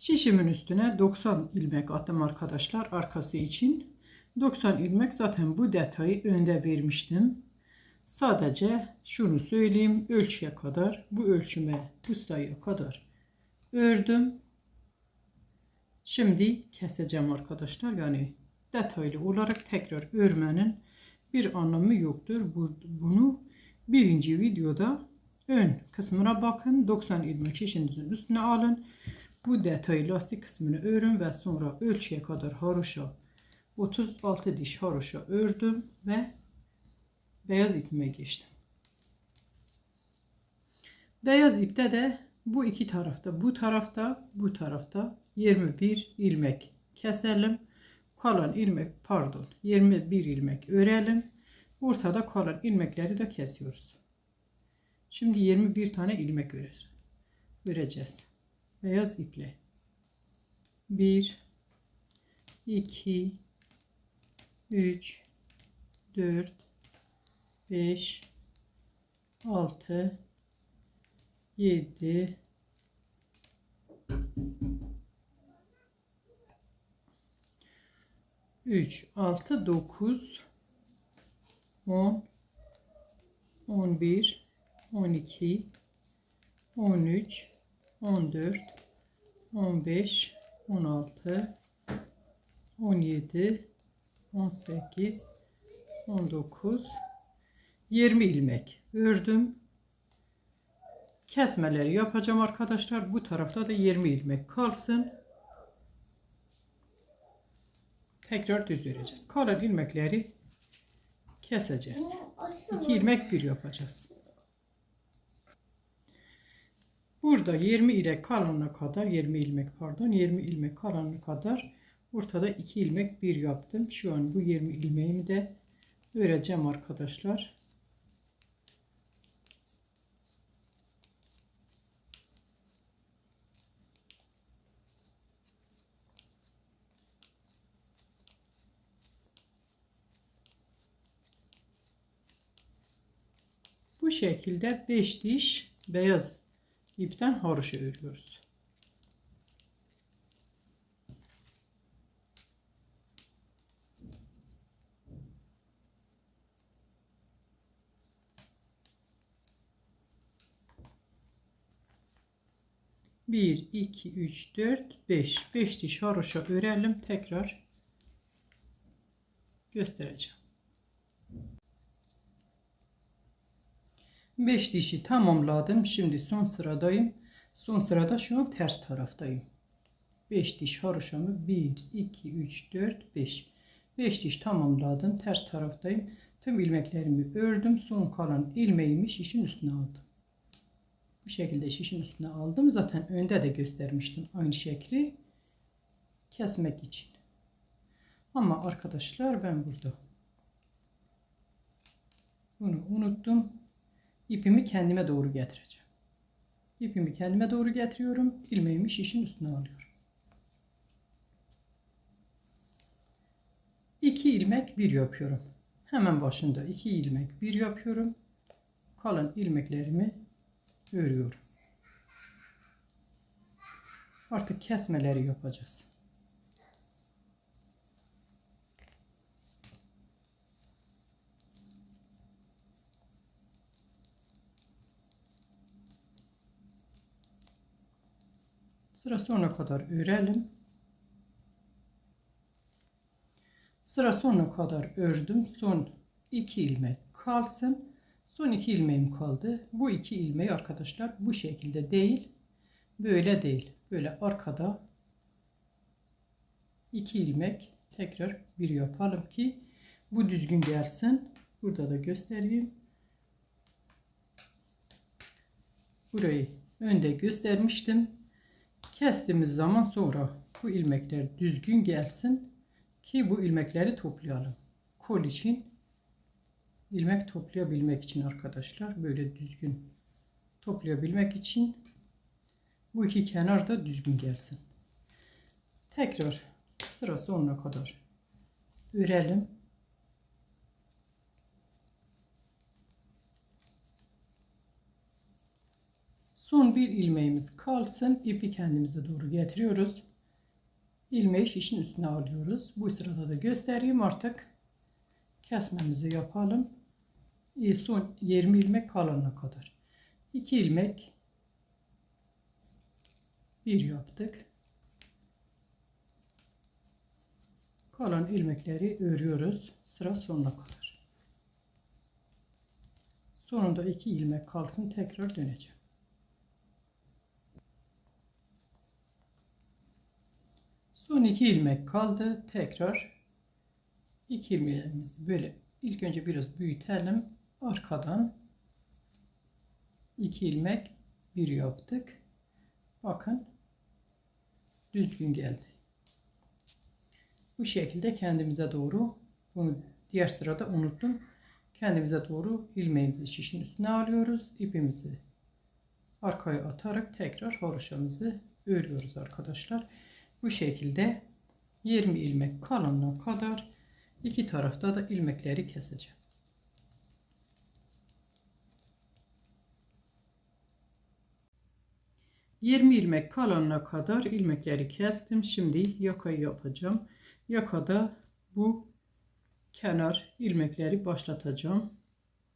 Şişimin üstüne 90 ilmek attım arkadaşlar arkası için. 90 ilmek zaten bu detayı önde vermiştim. Sadece şunu söyleyeyim ölçüye kadar bu ölçüme bu sayıya kadar ördüm. Şimdi keseceğim arkadaşlar. Yani detaylı olarak tekrar örmenin bir anlamı yoktur. Bunu birinci videoda ön kısmına bakın. 90 ilmek şişinizin üstüne alın. Bu detaylı lastik kısmını örün ve sonra ölçüye kadar haroşa 36 diş haroşa ördüm ve beyaz ipime geçtim. Beyaz ipte de bu iki tarafta, bu tarafta, bu tarafta 21 ilmek keselim. Kalan ilmek pardon 21 ilmek örelim. Ortada kalan ilmekleri de kesiyoruz. Şimdi 21 tane ilmek örer. Öreceğiz. Beyaz iple. 1 2 3 4 5 6 7 3 6 9 10 11 12 13 14 15 16 17 18 19 20 ilmek ördüm. Kesmeleri yapacağım arkadaşlar. Bu tarafta da 20 ilmek kalsın. Tekrar düz öreceğiz kalan ilmekleri keseceğiz. 2 ilmek bir yapacağız burada 20 ile kalanına kadar 20 ilmek pardon 20 ilmek kalanına kadar Ortada 2 ilmek bir yaptım. Şu an bu 20 ilmeğimi de öreceğim arkadaşlar. Bu şekilde 5 diş beyaz ipten haroşa örüyoruz. Bir, iki, üç, dört, beş. Beş diş haroşa örelim. Tekrar göstereceğim. 5 dişi tamamladım. Şimdi son sıradayım. Son sırada şu an ters taraftayım. 5 diş haroşamı 1, 2, 3, 4, 5. 5 diş tamamladım. Ters taraftayım. Tüm ilmeklerimi ördüm. Son kalan ilmeğimi şişin üstüne aldım. Bu şekilde şişin üstüne aldım. Zaten önde de göstermiştim aynı şekli. Kesmek için. Ama arkadaşlar ben burada bunu unuttum. İpimi kendime doğru getireceğim. İpimi kendime doğru getiriyorum. İlmeğimi şişin üstüne alıyorum. 2 ilmek bir yapıyorum. Hemen başında 2 ilmek bir yapıyorum. Kalan ilmeklerimi örüyorum. Artık kesmeleri yapacağız. Sıra sonuna kadar örelim. Sıra sonuna kadar ördüm. Son iki ilmek kalsın. Son iki ilmeğim kaldı. Bu iki ilmeği arkadaşlar bu şekilde değil. Böyle değil. Böyle arkada iki ilmek tekrar bir yapalım ki bu düzgün gelsin. Burada da göstereyim. Burayı önde göstermiştim. Kestiğimiz zaman sonra bu ilmekler düzgün gelsin ki bu ilmekleri toplayalım. Kol için ilmek toplayabilmek için arkadaşlar böyle düzgün toplayabilmek için bu iki kenar da düzgün gelsin. Tekrar sıra sonuna kadar örelim. Son bir ilmeğimiz kalsın. İpi kendimize doğru getiriyoruz. İlmeği şişin üstüne alıyoruz. Bu sırada da göstereyim artık. Kesmemizi yapalım. E, son 20 ilmek kalana kadar. 2 ilmek bir yaptık. Kalan ilmekleri örüyoruz sıra sonuna kadar. Sonunda iki ilmek kalsın tekrar döneceğim. Son iki ilmek kaldı. Tekrar iki ilmeğimizi böyle ilk önce biraz büyütelim. Arkadan iki ilmek bir yaptık. Bakın düzgün geldi. Bu şekilde kendimize doğru bunu diğer sırada unuttum. Kendimize doğru ilmeğimizi şişin üstüne alıyoruz. ipimizi arkaya atarak tekrar haroşamızı örüyoruz arkadaşlar. Bu şekilde 20 ilmek kalınlığa kadar iki tarafta da ilmekleri keseceğim. Yirmi ilmek kalınlığa kadar ilmekleri kestim. Şimdi yakayı yapacağım. Yakada bu kenar ilmekleri başlatacağım.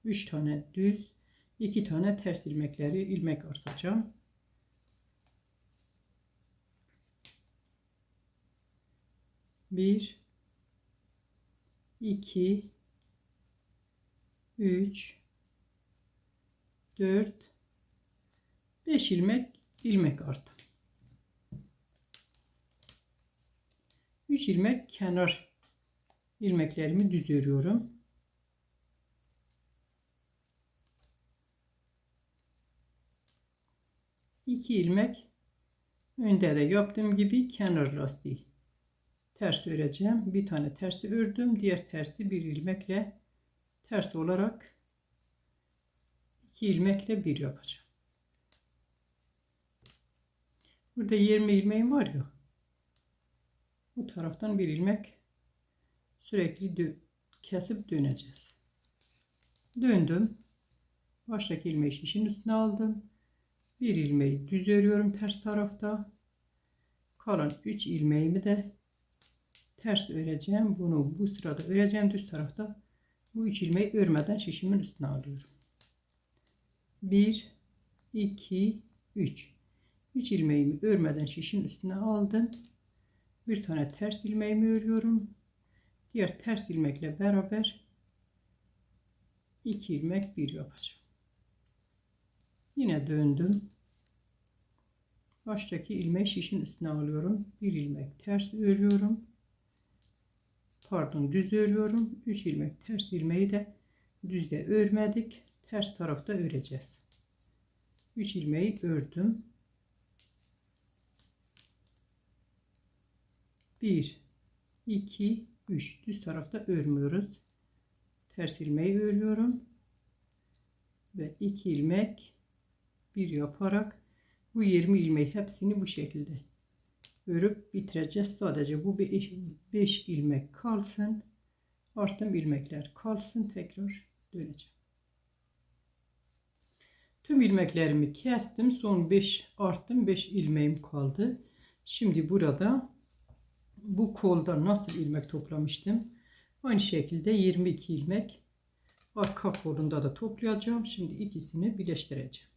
3 tane düz, 2 tane ters ilmekleri ilmek artacağım. Bir, iki, üç, dört, beş ilmek ilmek arttı. 3 ilmek kenar ilmeklerimi düz örüyorum. İki ilmek önde de yaptığım gibi kenar lastiği ters öreceğim. Bir tane tersi ördüm. Diğer tersi bir ilmekle ters olarak iki ilmekle bir yapacağım. Burada 20 ilmeğim var ya. Bu taraftan bir ilmek sürekli dö kesip döneceğiz. Döndüm. Baştaki ilmeği şişin üstüne aldım. Bir ilmeği düz örüyorum ters tarafta. Kalan 3 ilmeğimi de ters öreceğim. Bunu bu sırada öreceğim düz tarafta. Bu 3 ilmeği örmeden şişimin üstüne alıyorum. 1 2 3 3 ilmeğimi örmeden şişin üstüne aldım bir tane ters ilmeğimi örüyorum. Diğer ters ilmekle beraber iki ilmek bir yapacağım. Yine döndüm. Baştaki ilmeği şişin üstüne alıyorum. Bir ilmek ters örüyorum. Pardon düz örüyorum. 3 ilmek ters ilmeği de düzde örmedik. Ters tarafta öreceğiz. 3 ilmeği ördüm. 1 2 3 düz tarafta örmüyoruz ters ilmeği örüyorum ve 2 ilmek bir yaparak bu 20 ilmeği hepsini bu şekilde örüp bitireceğiz sadece bu 5 ilmek kalsın arttım ilmekler kalsın tekrar döneceğim tüm ilmeklerimi kestim son 5 arttım 5 ilmeğim kaldı şimdi burada bu kolda nasıl ilmek toplamıştım. Aynı şekilde 22 ilmek arka kolunda da toplayacağım. Şimdi ikisini birleştireceğim.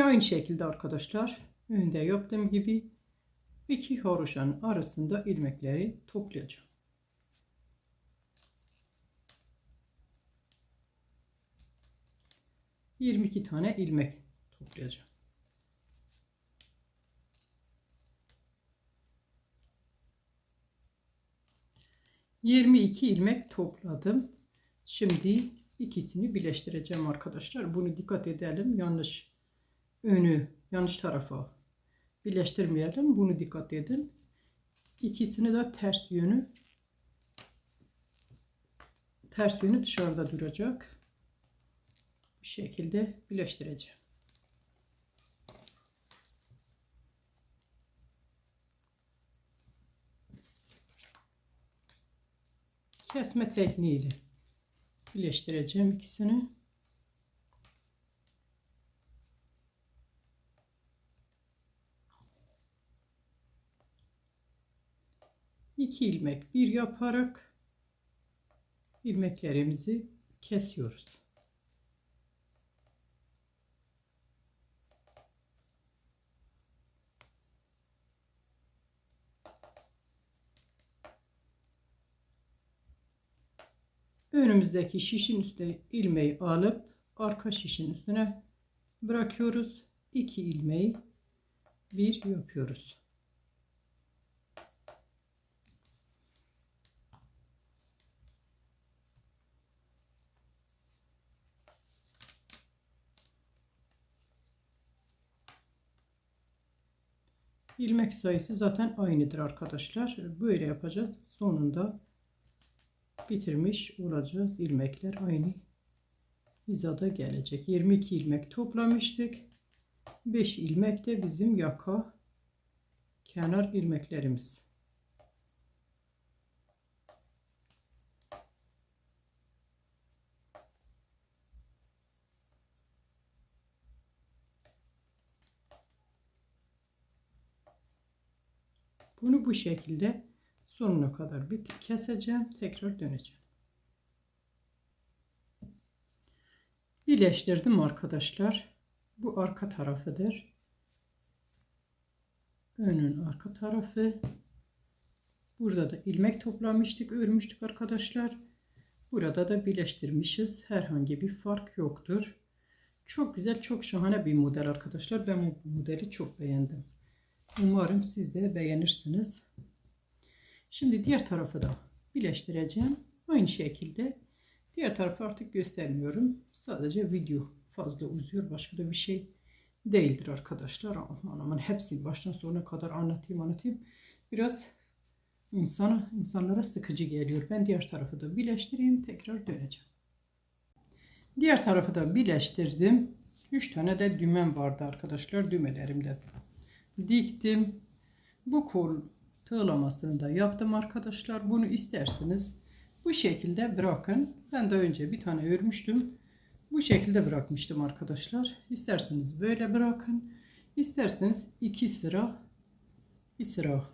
Yine aynı şekilde arkadaşlar önde yaptığım gibi iki haroşanın arasında ilmekleri toplayacağım. 22 tane ilmek toplayacağım. Yirmi iki ilmek topladım. Şimdi ikisini birleştireceğim arkadaşlar. Bunu dikkat edelim. Yanlış önü yanlış tarafa birleştirmeyelim. Bunu dikkat edin. İkisini de ters yönü ters yönü dışarıda duracak bu şekilde birleştireceğim. kesme tekniğiyle birleştireceğim ikisini. İki ilmek bir yaparak ilmeklerimizi kesiyoruz. önümüzdeki şişin üstüne ilmeği alıp arka şişin üstüne bırakıyoruz. 2 ilmeği bir yapıyoruz. İlmek sayısı zaten aynıdır arkadaşlar. Böyle yapacağız. Sonunda bitirmiş olacağız. İlmekler aynı hizada gelecek. 22 ilmek toplamıştık. 5 ilmek de bizim yaka kenar ilmeklerimiz. Bunu bu şekilde sonuna kadar bir keseceğim. Tekrar döneceğim. Birleştirdim arkadaşlar. Bu arka tarafıdır. Önün arka tarafı. Burada da ilmek toplamıştık, örmüştük arkadaşlar. Burada da birleştirmişiz. Herhangi bir fark yoktur. Çok güzel, çok şahane bir model arkadaşlar. Ben bu modeli çok beğendim. Umarım siz de beğenirsiniz. Şimdi diğer tarafı da birleştireceğim. Aynı şekilde diğer tarafı artık göstermiyorum. Sadece video fazla uzuyor. Başka da bir şey değildir arkadaşlar. Aman aman hepsini baştan sona kadar anlatayım anlatayım. Biraz insana, insanlara sıkıcı geliyor. Ben diğer tarafı da birleştireyim. Tekrar döneceğim. Diğer tarafı da birleştirdim. 3 tane de düğmem vardı arkadaşlar. Düğmelerimde diktim. Bu kol tığlamasını da yaptım arkadaşlar. Bunu isterseniz bu şekilde bırakın. Ben de önce bir tane örmüştüm. Bu şekilde bırakmıştım arkadaşlar. İsterseniz böyle bırakın. İsterseniz iki sıra bir sıra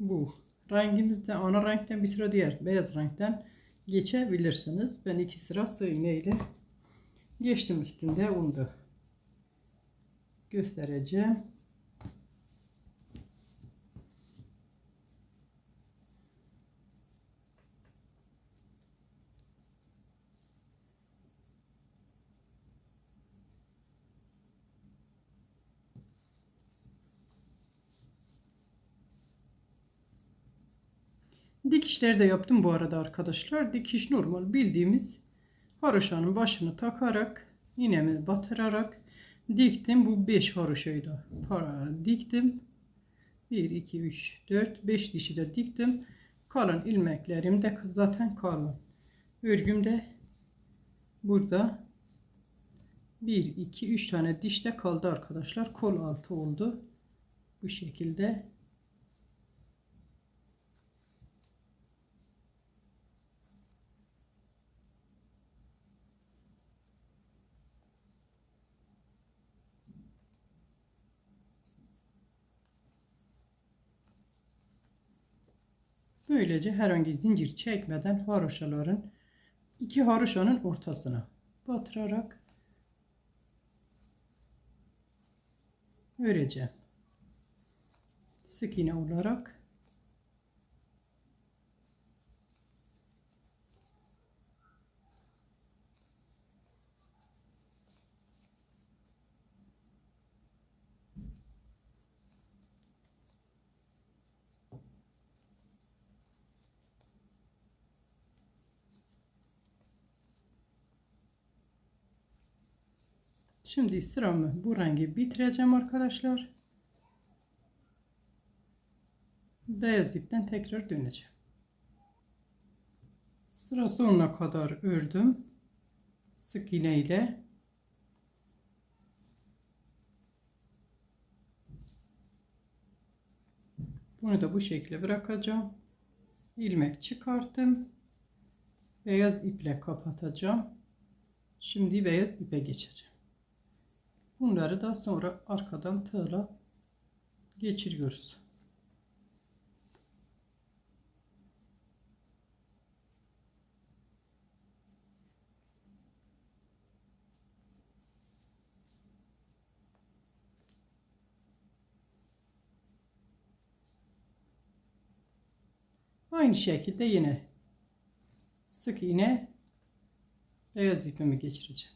bu rengimizde ana renkten bir sıra diğer beyaz renkten geçebilirsiniz. Ben iki sıra sığı ile geçtim üstünde onu da göstereceğim. Dikişleri de yaptım bu arada arkadaşlar. Dikiş normal bildiğimiz haroşanın başını takarak iğnemi batırarak diktim. Bu 5 haroşayı da para diktim. 1, 2, 3, 4, 5 dişi de diktim. Kalın ilmeklerim de zaten kalın. Örgüm de burada 1, 2, 3 tane diş de kaldı arkadaşlar. Kol altı oldu. Bu şekilde Böylece herhangi zincir çekmeden haroşaların iki haroşanın ortasına batırarak öreceğim. Sık iğne olarak Şimdi sıramı bu rengi bitireceğim arkadaşlar. Beyaz ipten tekrar döneceğim. Sıra sonuna kadar ördüm. Sık iğne ile. Bunu da bu şekilde bırakacağım. ilmek çıkarttım. Beyaz iple kapatacağım. Şimdi beyaz ipe geçeceğim. Bunları da sonra arkadan tığla geçiriyoruz. Aynı şekilde yine sık iğne beyaz ipimi geçireceğim.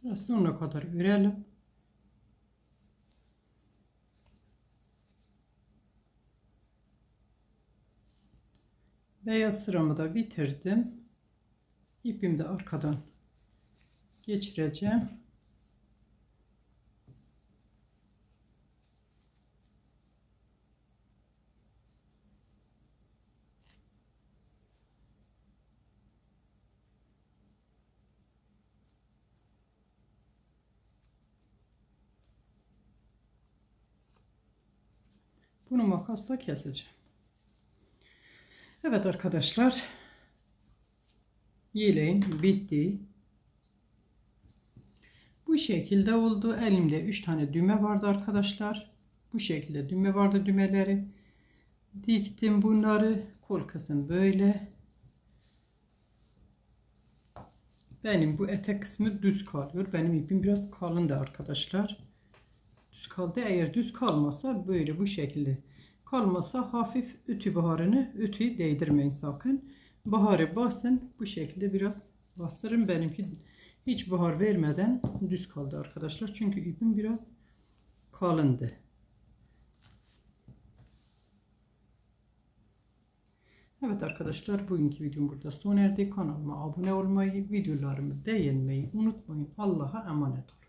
Sıra sonuna kadar örelim. Beyaz sıramı da bitirdim. İpimi de arkadan geçireceğim. Bunu makasla keseceğim. Evet arkadaşlar. Yeleğim bitti. Bu şekilde oldu. Elimde 3 tane düğme vardı arkadaşlar. Bu şekilde düğme vardı düğmeleri. Diktim bunları. Kol kısım böyle. Benim bu etek kısmı düz kalıyor. Benim ipim biraz kalındı arkadaşlar. Düz kaldı. Eğer düz kalmasa böyle bu şekilde kalmasa hafif ütü baharını ütüyü değdirmeyin sakın. Baharı basın. Bu şekilde biraz bastırın. Benimki hiç bahar vermeden düz kaldı arkadaşlar. Çünkü ipim biraz kalındı. Evet arkadaşlar bugünkü videom burada sona erdi. Kanalıma abone olmayı, videolarımı beğenmeyi unutmayın. Allah'a emanet olun.